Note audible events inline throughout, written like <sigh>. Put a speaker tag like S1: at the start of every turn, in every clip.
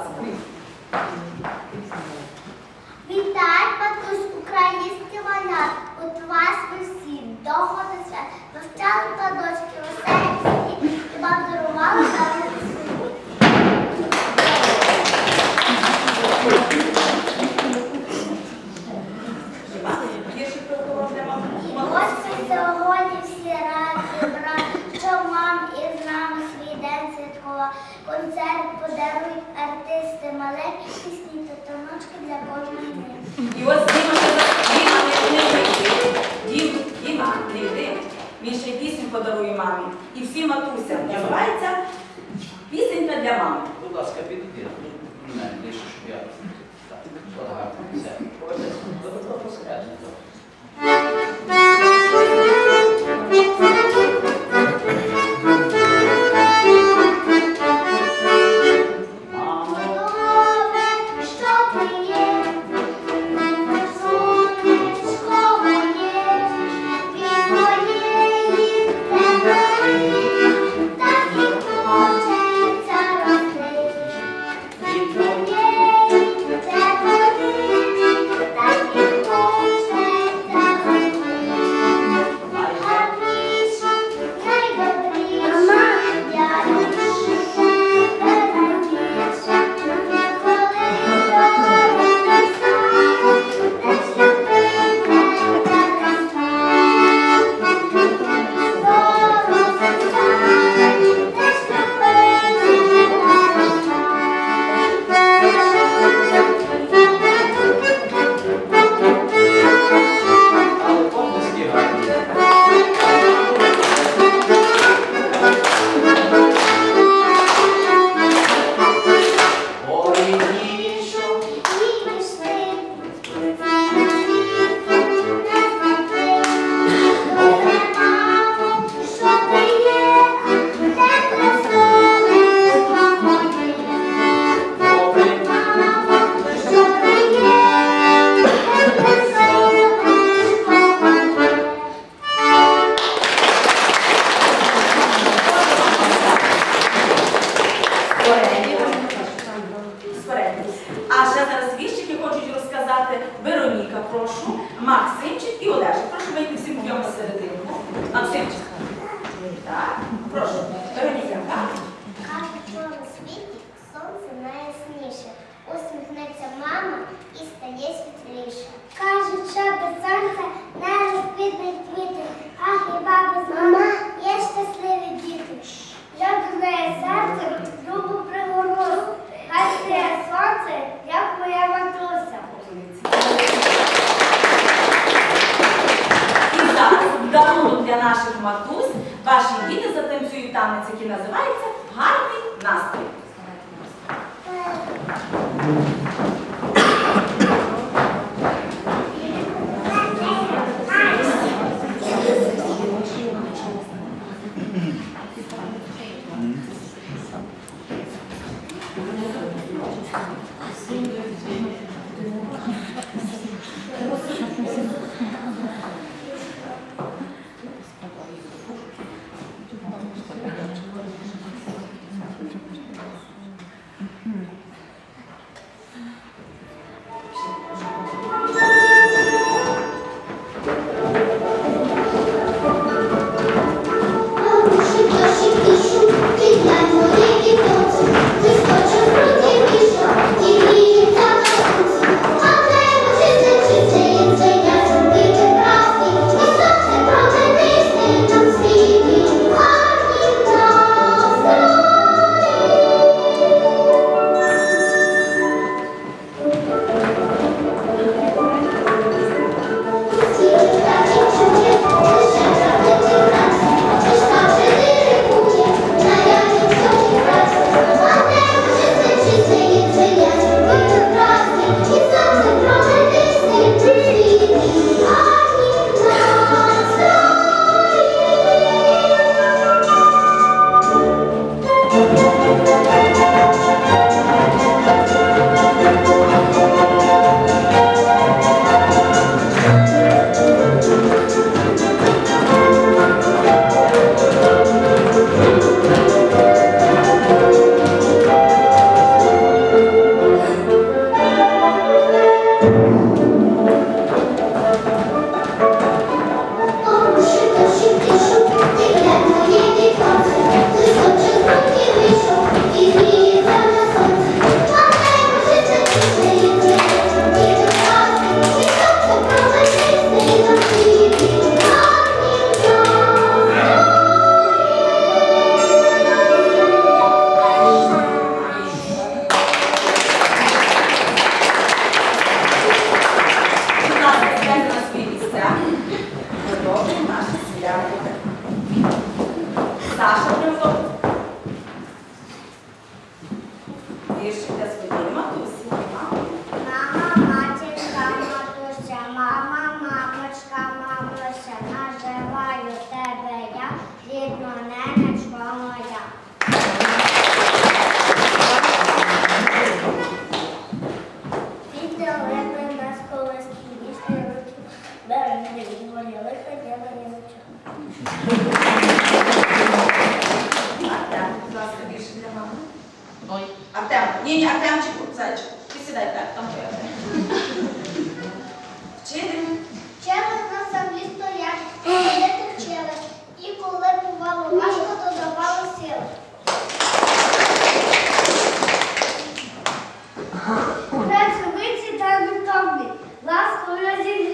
S1: ласка. Вітаю, матусь, український маляр. От вас ви всі довго свят. Навчали та дочки веселі і вам дарували навіть свої. Ось сьогодні всі раді, брати, що мам із нами свій день святкова. Концерт подарують маленькі пісні та таночки для кожної дня.
S2: І ось Діма не не вийде. Дім, Діма, не йди. Він ще й пісню подарує мамі. І всім матусям. Називається пісенька для мами.
S3: Будь ласка, підійди. Не, лише щоб я. Так. Все.
S2: Amén. Рішення своєї матусі. разів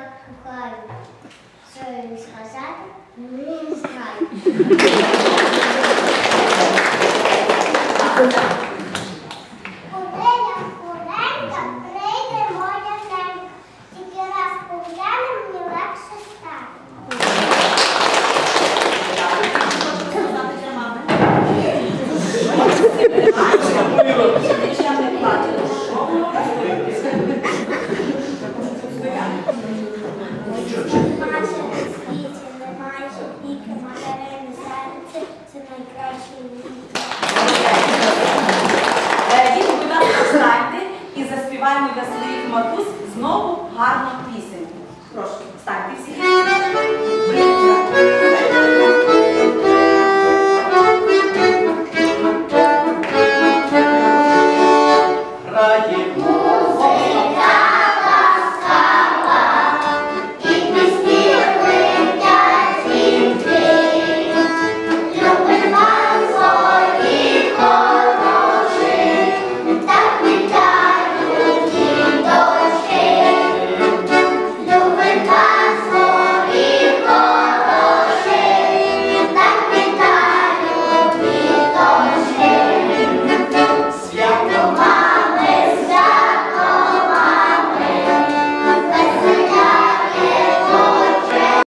S2: So Crow. So Hassan means right. <laughs> гарно пісеньку. Прошу, встаньте всі.